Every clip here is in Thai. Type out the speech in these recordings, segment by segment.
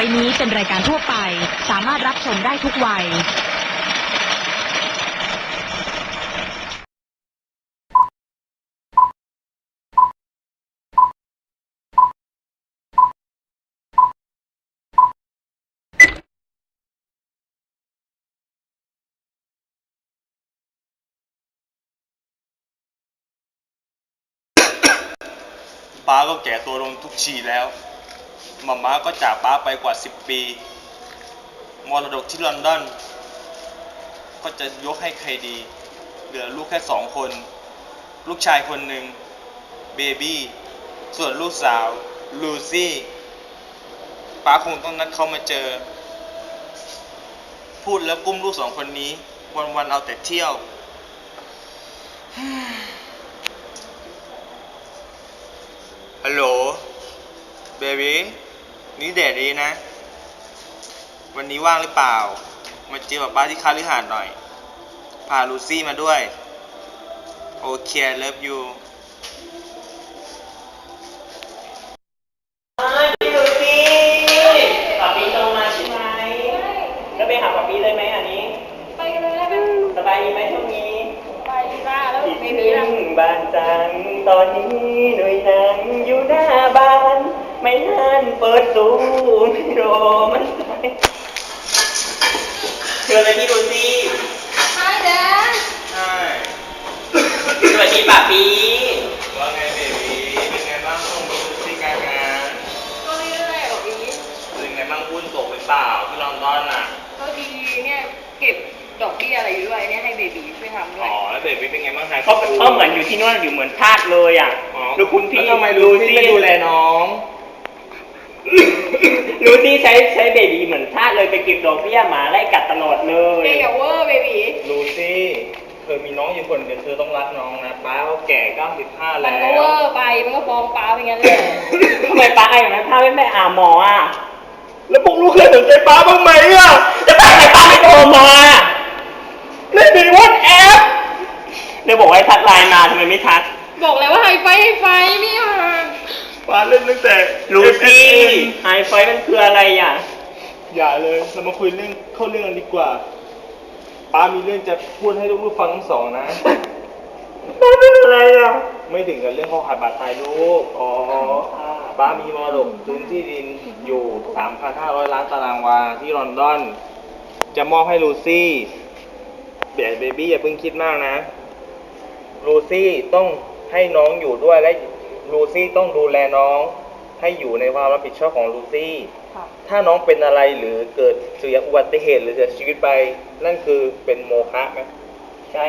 ไปนี้เป็นรายการทั่วไป สามารถรับชมได้ทุกวัยป้าก็แก่ตัวลงทุกทีแล้ว มาม่าก็จากป้าไปกว่า 10 ปี มรดกที่ลอนดอน ก็จะยกให้ใครดี เหลือลูกแค่สองคน ลูกชายคนหนึ่งเบบี้ ส่วนลูกสาว ลูซี่ป้าคงต้องนัดเขามาเจอ พูดแล้วกุ้มลูกสองคนนี้ วันๆเอาแต่เที่ยวฮัลโหลเบบี้ นี่แดดดีนะ วันนี้ว่างหรือเปล่า มาเจอกับป้าที่คาลิหาดหน่อย พาลูซี่มาด้วย โอเค love you พี่ดูสิป๊าปีโตมาใช่ไหมแล้วไปหาป๊าปีเลยไหมอันนี้ ไปกันเลยนะเป็นสบายดีไหมช่วงนี้ไปบ้าแล้วที่ไม่พึ่มีแล้วงบ้านจันทร์ตอนนี้หน่ ไม่นานเปิดสูนโรมันเชิญเลยพี่ดูสิใช่เด้ใช่สวัสดีป๊าปีว่าไงเบบี้เป็นไงบ้างช่วงนี้ลูซี่การงานก็เรื่อยๆแบบนี้เป็นไงบ้างหุ้นตกหรือเปล่าที่ลอนดอนอะ ก็ดีเนี่ยเก็บดอกเบี้ยอะไรอยู่ด้วยเนี่ยให้เบบีช่วยทำด้วอ๋ย อแล้วเบบี้เป็นไงบ้างไฮเขาเขาเหมือนอยู่ที่นู่นอยู่เหมือนทาสเลยอะอ๋อดูคุณพี่แล้วทำไมลูซี่ไม่ดูแลน้อง ลูซี่ใช้ใช้เบบีเหมือนทาสเลยไปเก็บดอกเบี้ยหมาไล่กัดตลอดเลยเกอย่าเวอร์เบบีลูซี่เธอมีน้องอยู่คนเดียวเธอต้องรักน้องนะป้าเขาแก่95มัแล้นก็เววอร์ไป มันก็ฟ้องป้าไปงั้นเลย ทำไมป้าไอ้อย่างนั้นป้าไม่ไปหาหมออะแล้วพวกลูกเคยสนใจป้าบ้างไหมอะจะป้าไอ้ป้าไม่โทรมาไม่มีวอทแอปเดี๋ยวบอกให้ทักไลน์มาทำไมไม่ทัก บอกเลยว่าไฮไฟไฮไฟไม่อ่า นป้าเล่นตั้งแต่ลูซี่ไฮไฟมันคืออะไรอะ อย่าเลย เรามาคุยเรื่องเข้าเรื่องกันดีกว่า ป้ามีเรื่องจะพูดให้ลูกๆฟังทั้งสองนะ ป้าเป็นอะไรอะ ไม่ถึงกับเรื่องข้อขาดบาดตายลูก อ๋อป้ามีมรดกพื้นที่ดินอยู่ 3,500 ล้านตารางวาที่ลอนดอน จะมอบให้ลูซี่เบเบบี้อย่าเพิ่งคิดมากนะ ลูซี่ต้องให้น้องอยู่ด้วยและ ลูซี่ต้องดูแลน้องให้อยู่ในความรับผิดชอบของลูซี่ค่ะถ้าน้องเป็นอะไรหรือเกิดเสียอุบัติเหตุหรือเสียชีวิตไป นั่นคือเป็นโมฆะไหมใช่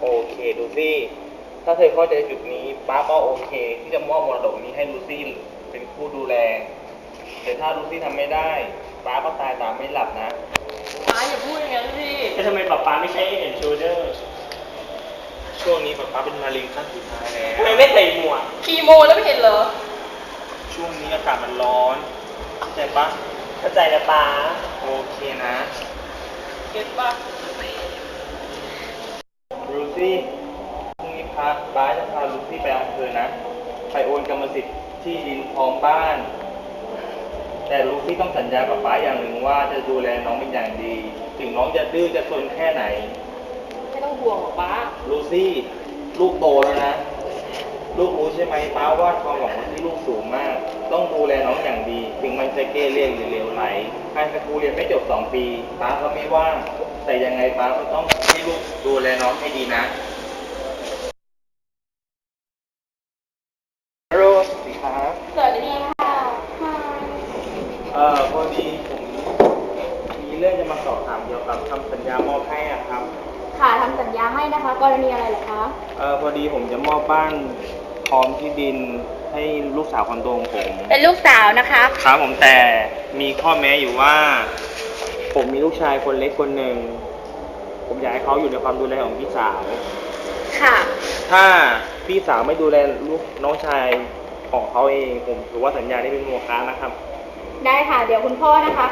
โอเคลูซี่ ถ้าเธอเข้าใจจุดนี้ป้าก็โอเค ที่จะมอบมรดกนี้ให้ลูซี่เป็นผู้ดูแล แต่ถ้าลูซี่ทำไม่ได้ป้าก็ตายตามไม่หลับนะป้าอย่าพูดอย่างนั้นสิแต่ทำไมป้าป้าไม่ใช้เอ็นชูเดอร์ ช่วงนี้ป้าป้าเป็นมะเร็งขั้นสุดท้ายแล้ทำไมวไม่ใส่หมวกคีโมแล้วไม่เห็นเหรอ ช่วงนี้อากาศมันร้อนเข้าใจปะเข้าใจแล้วป้าโอเคนะ เก็ตป่ะลูซี่พรุ่งนี้พาป้าจะพาลูซี่ไปอำเภอนะ ไปโอนกรรมสิทธิ์ที่ดินพร้อมบ้าน แต่ลูซี่ต้องสัญญากับป้าอย่างหนึ่งว่าจะดูแลน้องเป็นอย่างดี ถึงน้องจะดื้อจะซนแค่ไหน ไม่ต้องห่วงหรอกป้า ลูซี่ ลูกโตแล้วนะ ลูกรู้ใช่ไหมป้าว่าความหวังของที่ลูกสูงมาก ต้องดูแลน้องอย่างดี ถึงมันจะเกเรหรือเลวไหลการสกูเรียนไม่จบสองปีป้าก็ไม่ว่างแต่ยังไงป้าก็ต้องให้ลูกดูแลน้องให้ดีนะฮัลโหลสวัสดีครับ สวัสดีค่ะ เอ่อพอดีผมมีเรื่องจะมาสอบถามเกี่ยวกับคำสัญญามอบให้อะครับ ค่ะทำสัญญาให้นะคะ กรณีอะไรเหรอคะ เอ่อพอดีผมจะมอ บบ้านพร้อมที่ดินให้ลูกสาวคนโตของผมเป็นลูกสาวนะคะ ครับผมแต่มีข้อแม้อยู่ว่า ผมมีลูกชายคนเล็กคนหนึ่ง ผมอยากให้เขาอยู่ในความดูแลของพี่สาว ค่ะ ถ้าพี่สาวไม่ดูแลลูกน้องชายของเขาเองผมถือว่าสัญญานี้เป็นโมฆะนะครับ ได้ค่ะ เดี๋ยวคุณพ่อนะคะ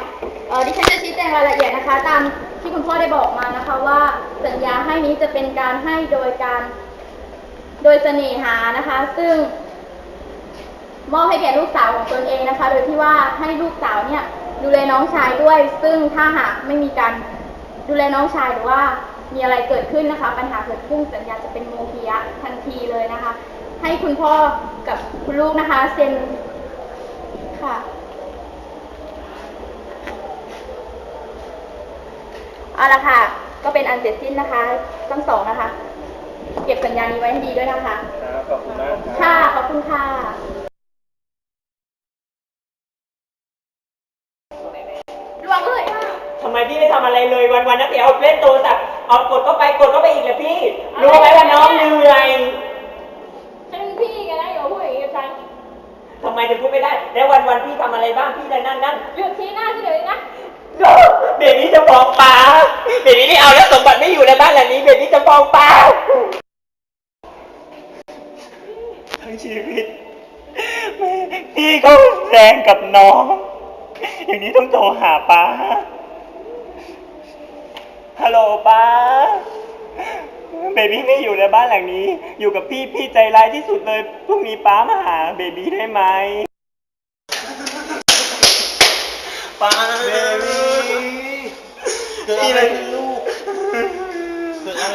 เออดิฉันจะชี้แจงรายละเอียดนะคะ ตามที่คุณพ่อได้บอกมานะคะว่าสัญญาให้นี้จะเป็นการให้โดยการ โดยเสน่หานะคะ ซึ่งมอบให้แก่ลูกสาวของตนเองนะคะ โดยที่ว่าให้ลูกสาวเนี่ยดูแลน้องชายด้วย ซึ่งถ้าหากไม่มีการดูแลน้องชายหรือว่ามีอะไรเกิดขึ้นนะคะ ปัญหาเกิดขึ้นสัญญาจะเป็นโมฆะทันทีเลยนะคะ ให้คุณพ่อกับคุณลูกนะคะเซ็นค่ะเอาละค่ะ ก็เป็นอันเสร็จสิ้นนะคะ ทั้งสองนะคะ เก็บสัญญานี้ไว้ให้ดีด้วยนะคะ ครับขอบคุณมากครับ ค่ะ ขอบคุณค่ะระวังเลยค่ะ ทำไมพี่ไม่ทำอะไรเลยวันวันๆนักเดี๋ยวเล่นโทรศัพท์เอากดเข้าไปกดเข้าไปอีกเลยพี่ รู้ไหมว่าน้องเหนื่อยฉันเป็นพี่ไงนะอย่ามาพูดอย่างนี้กับฉันทำไมถึงพูดไม่ได้ แล้ววันวันๆพี่ทำอะไรบ้างพี่เลยนั่นนั่นหยุดชี้หน้าฉันเดี๋ยวนี้นะโอ้เบบี้จะฟ้องป้าเบบี้ไม่เอาแล้วสมบัติไม่อยู่ในบ้านหลังนี้เบบี้จะฟ้องป้า ทั้งชีวิตพี่ก็แรงกับน้อง อย่างนี้ต้องโทรหาป้า ฮัลโหลป้า เบบี้ไม่อยู่ในบ้านหลังนี้ อยู่กับพี่พี่ใจร้ายที่สุดเลยพรุ่งนี้ป้ามาหาเบบี้ได้ไหมป้าเบบี้ พี่มันลูกเกิด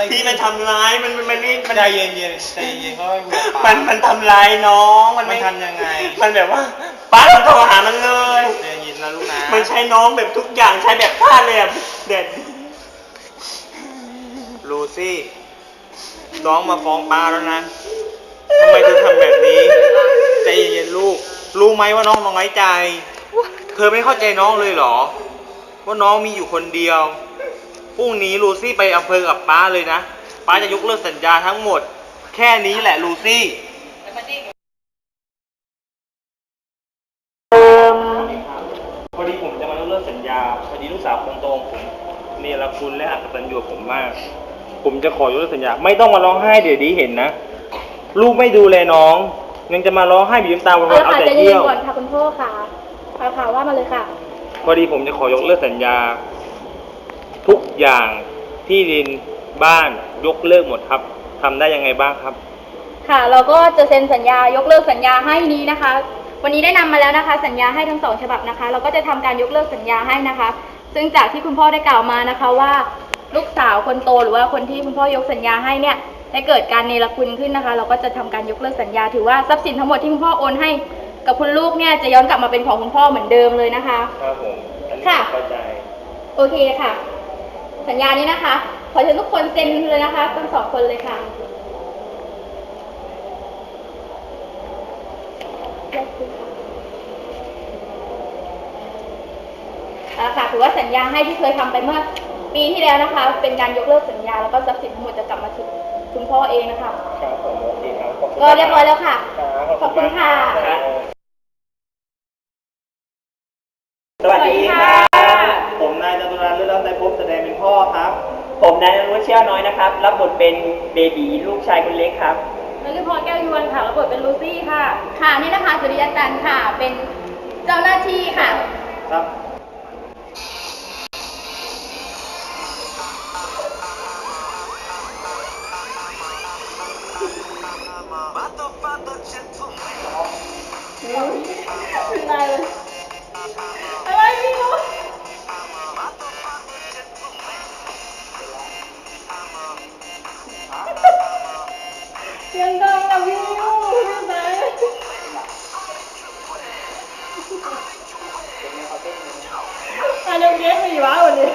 อะไรขึ้นพี่มันทำร้ายมันมันมันไม่มันใจเย็นๆใจเย็นๆก็ให้คุยกับมัป้านมันทำร้ายน้องมันมันทำยังไงมันแบบว่าป้าต้องโทรหามันเลย ใจเย็นนะลูกนะมันใช้น้องแบบทุกอย่างใช้แบบพลาดเลยอะเด็ดลูซี่น้องมาฟ้องป้าแล้วนะทำไมถึงทำแบบนี้ ใจเย็นๆลูก รู้ไหมว่าน้องน้อยใจ เธอไม่เข้าใจน้องเลยเหรอ ว่าน้องมีอยู่คนเดียว พรุ่งนี้ลูซี่ไปอำเภอกับป้าเลยนะ ป้าจะยกเลิกสัญญาทั้งหมด แค่นี้แหละลูซี่พอดีผมจะมายกเลิกสัญญา พอดีลูกสาวคนโตของผมเนรคุณและอักตันยูกับผมมาก ผมจะขอยกเลิกสัญญา ไม่ต้องมาร้องไห้เดี๋ยวดีเห็นนะ ลูกไม่ดูแลน้อง ยังจะมาร้องไห้บีบน้ำตาวนเอาๆเอาค่ะแต่ใจะเย็เยี่นยว ก่อนค่ะคุณพ่อค่ะเอาค่ะว่ามาเลยค่ะ พอดีผมจะขอยกเลิกสัญญา ทุกอย่างที่ดินบ้านยกเลิกหมดครับทำได้ยังไงบ้างครับ ค่ะ เราก็จะเซ็นสัญญายกเลิกสัญญาให้นี้นะคะ วันนี้ได้นำมาแล้วนะคะ สัญญาให้ทั้งสองฉบับนะคะ เราก็จะทำการยกเลิกสัญญาให้นะคะ ซึ่งจากที่คุณพ่อได้กล่าวมานะคะว่าลูกสาวคนโตหรือว่าคนที่คุณพ่อยกสัญญาให้เนี่ยได้เกิดการเนรคุณขึ้นนะคะ เราก็จะทำการยกเลิกสัญญาถือว่าทรัพย์สินทั้งหมดที่คุณพ่อโอนให้ กับคุณลูกเนี่ยจะย้อนกลับมาเป็นของคุณพ่อเหมือนเดิมเลยนะคะ ครับผมอันนี้ค่ะ เข้าใจ โอเคค่ะ สัญญานี้นะคะ ขอเชิญทุกคนเซ็นเลยนะคะทั้งสองคนเลยค่ะเอาละค่ะถือว่าสัญญาให้ที่เคยทำไปเมื่อปีที่แล้วนะคะ เป็นการยกเลิกสัญญาแล้วก็ทรัพย์สินทั้งหมดจะกลับมาถึงคุณพ่อเองนะคะครับผมโอเคครับขอบคุณก็เรียบร้อยแล้วค่ะครับขอบคุณค่ะ รับสวัสดีค่ะ ผมนายจตุรันเลือดรัตน์ไตรภพแสดงเป็นพ่อครับ ผม นายนรุเชี่ยวน้อยนะครับ รับบทเป็นเบบีลูกชายคนเล็กครับนฤพรแก้วยวนค่ะรับบทเป็นลูซี่ค่ะ ค่ะนี่นะคะสุริยจันทร์ค่ะ เป็นเจ้าหน้าที่ค่ะ ครับอะไร สียงดังอะพี่ไหนอะเดียวเก๊กมีวะวันนี้